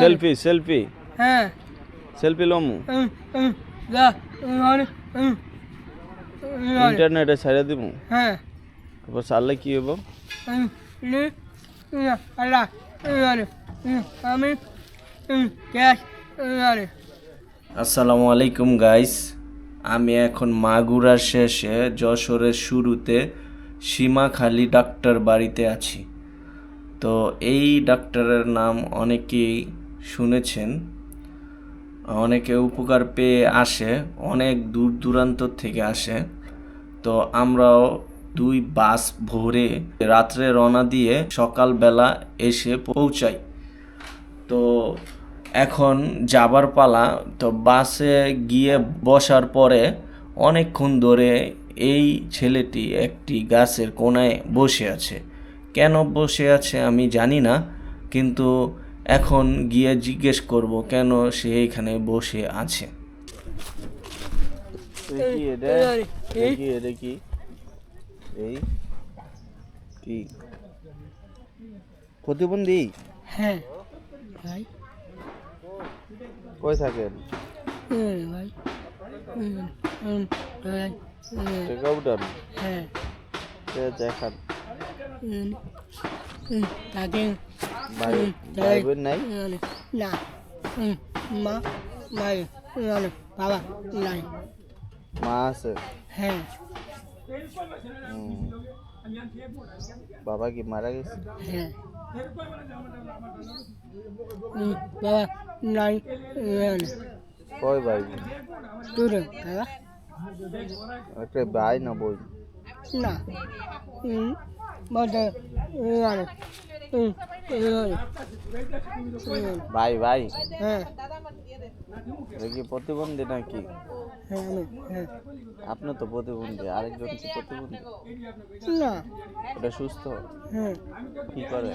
Selfie selfie হ্যাঁ। Selfie লমু। ইন্টারনেটে ছাড়া দিব হ্যাঁ। তারপর সারলে কি হব আমি আসসালামু আলাইকুম গাইস আমি এখন মাগুরার শেষে যশোরের শুরুতে সীমাখালী ডাক্তার বাড়িতে আছি। তো এই ডাক্তারের নাম অনেকেই শুনেছেন। অনেকে উপকার পেয়ে আসে, অনেক দূর দূরান্ত থেকে আসে। তো আমরাও দুই বাস ভোরে রাত্রে রওনা দিয়ে সকালবেলা এসে পৌঁছাই। তো এখন যাবার পালা, তো বাসে গিয়ে বসার পরে অনেকক্ষণ ধরে এই ছেলেটি একটি গাছের কোনায় বসে আছে। কেন বসে আছে আমি জানি না কিন্তু এখন গিয়ে জিজ্ঞেস করব কেন সে এখানে বসে আছে। কি? এই কি? প্রতিবন্ধী? হ্যাঁ ভাই। কই থাকেন? ভাই। টেকা হ্যাঁ। দেখান। তাকে ভাই ভাই বোন নাই না মা ভাই বাবা নাই মা আছে হ্যাঁ হুম। বাবা কি মারা গেছে হ্যাঁ বাবা নাই কয় ভাই তোর বাবা একটা ভাই না বই না বলতে ভাই ভাই। হ্যাঁ। কি প্রতিবন্ধী নাকি? হ্যাঁ আমি হ্যাঁ। আপনি তো প্রতিবন্ধী আরেকজন কি প্রতিবন্ধী? না। এটা সুস্থ? হ্যাঁ। কি করে?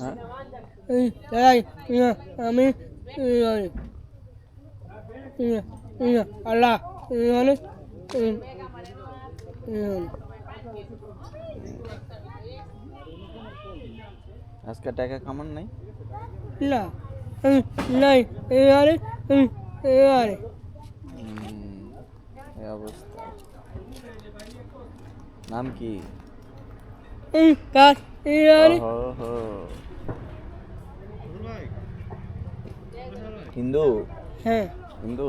হ্যাঁ? আমি আল্লাহ মানে আজকে টাকা কামান নাই? না। নাই আরে হুম, এই অবস্থা। নাম কি? ওহো হো। হিন্দু? হ্যাঁ। হিন্দু?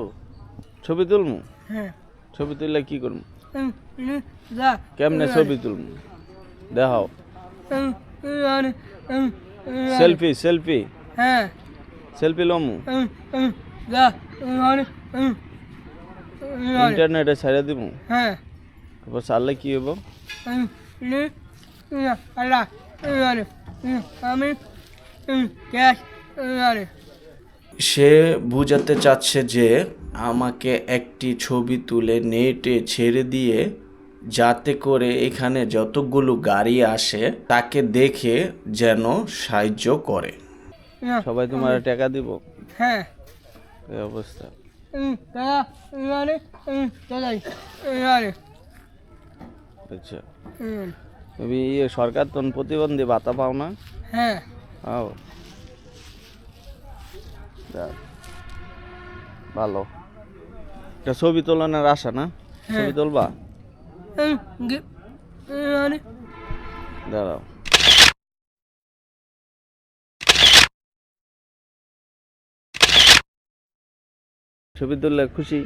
ছবি তুলমু? হ্যাঁ। ছবি তুললে কি করব কেমনে ছবি তুলমু দেখাও। Selfie selfie. হ্যাঁ সেলফি লমু। ইন্টারনেটে ছাড়া দিব হ্যাঁ তারপর সারলে কি হব আমি ক্যাশ সে বুঝাতে চাচ্ছে যে আমাকে একটি ছবি তুলে নেটে ছেড়ে দিয়ে যাতে করে এখানে যতগুলো গাড়ি আসে তাকে দেখে যেন সাহায্য করে। সবাই তোমার টাকা দিব? হ্যাঁ। এই অবস্থা। আরে আচ্ছা। তুমি ইয়ে সরকার তো প্রতিবন্ধী ভাতা পাও না? হ্যাঁ। যাক। ভালো। একটা ছবি তোলানোর আশা না? ছবি তুলবা? আরে। দাঁড়াও। ছবি তুললে খুশি?